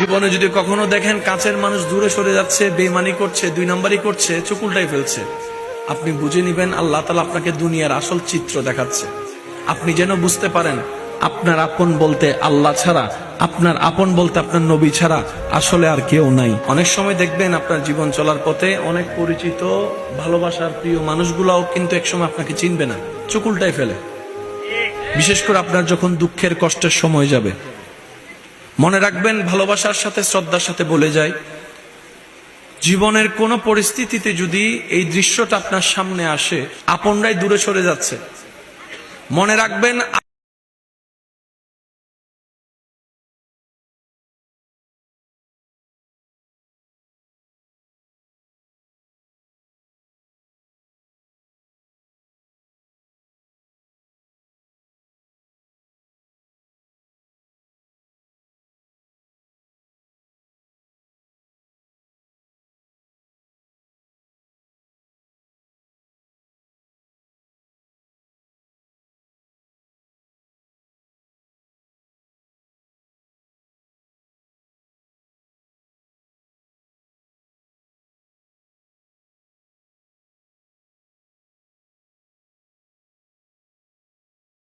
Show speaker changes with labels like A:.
A: জীবনে যদি কখনো দেখেন কাছের মানুষ দূরে সরে যাচ্ছে বেমানি করছে, দুই নাম্বারই করছে, চুকুলটাই ফেলছে। আপনি বুঝে নিবেন, আল্লাহ তালা আপনাকে দুনিয়ার আসল চিত্র দেখাচ্ছে। আপনি যেন বুঝতে পারেন, আপনার আপন বলতে আল্লাহ ছাড়া, আপনার আপন বলতে আপনার নবী ছাড়া আসলে আর কেউ নাই। অনেক সময় দেখবেন আপনার জীবন চলার পথে অনেক পরিচিত, ভালোবাসার প্রিয় মানুষগুলাও কিন্তু একসময় আপনাকে চিনবে না, চুকুলটাই ফেলে। বিশেষ করে আপনার যখন দুঃখের কষ্টের সময় যাবে মনে রাখবেন, ভালোবাসার সাথে, শ্রদ্ধার সাথে বলে যায়, জীবনের কোনো পরিস্থিতিতে যদি এই দৃশ্যটা আপনার সামনে আসে, আপনরাই দূরে সরে যাচ্ছে। মনে রাখবেন